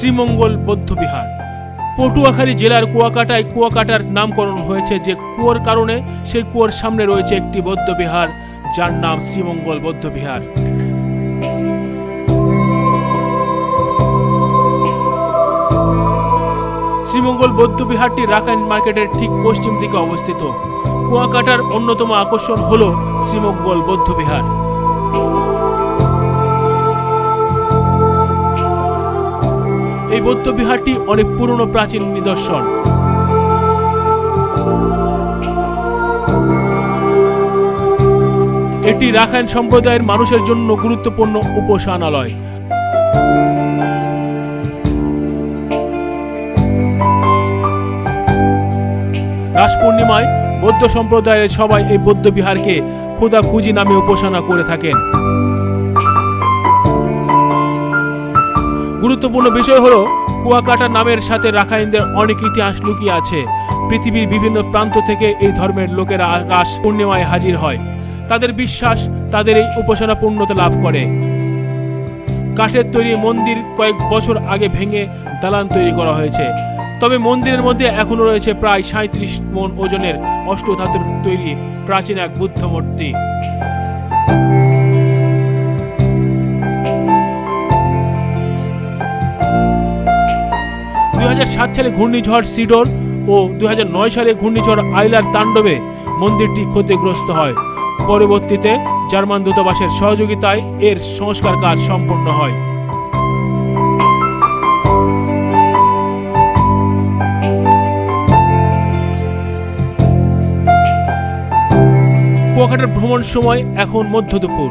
শ্রীমঙ্গল বৌদ্ধবিহার পটুয়াখালী জেলার কুয়াকাটায় কুয়াকাটার নামকরণ হয়েছে যে কুয়োর কারণে সেই কুয়োর সামনে রয়েছে একটি বৌদ্ধবিহার যার নাম শ্রীমঙ্গল বৌদ্ধবিহার শ্রীমঙ্গল বৌদ্ধবিহারটি রাখাইন মার্কেটের ঠিক পশ্চিম দিকে অবস্থিত। কুয়াকাটার অন্যতম আকর্ষণ হল শ্রীমঙ্গল বৌদ্ধবিহার এই বৌদ্ধবিহারটি অনেক পুরনো, প্রাচীন নিদর্শন। এটি রাখাইন সম্প্রদায়ের মানুষের জন্য গুরুত্বপূর্ণ উপাসনালয়। রাস পূর্ণিমায় বৌদ্ধ সম্প্রদায়ের সবাই এই বৌদ্ধ বিহারকে খুদা খুজি নামে উপাসনা করে থাকেন। গুরুত্বপূর্ণ বিষয় হলো, কুয়াকাটা নামের সাথে রাখাইনদের অনেক ইতিহাস লুকিয়ে আছে। পৃথিবীর বিভিন্ন প্রান্ত থেকে এই ধর্মের লোকেরা রাস পূর্ণিমায় হাজির হয়। তাদের বিশ্বাস তাদের এই উপাসনা পূর্ণতা লাভ করে। কাঠের তৈরি মন্দির কয়েক বছর আগে ভেঙে দালান তৈরি করা হয়েছে। তবে মন্দিরের মধ্যে এখনও রয়েছে প্রায় সাঁত্রিশ মন ওজনের অষ্টধাতুর তৈরি প্রাচীন এক বুদ্ধ মূর্তি। সালে ঘূর্ণিঝড় সিডর ও দু হাজার নয় সালে ঘূর্ণিঝড় আইলার তাণ্ডবে মন্দিরটি ক্ষতিগ্রস্ত হয়। পরবর্তীতে জার্মান দূতাবাসের সহযোগিতায় এর সংস্কার কাজ সম্পন্ন হয়। কুয়াকাটার ভ্রমণ সময় এখন মধ্য দুপুর।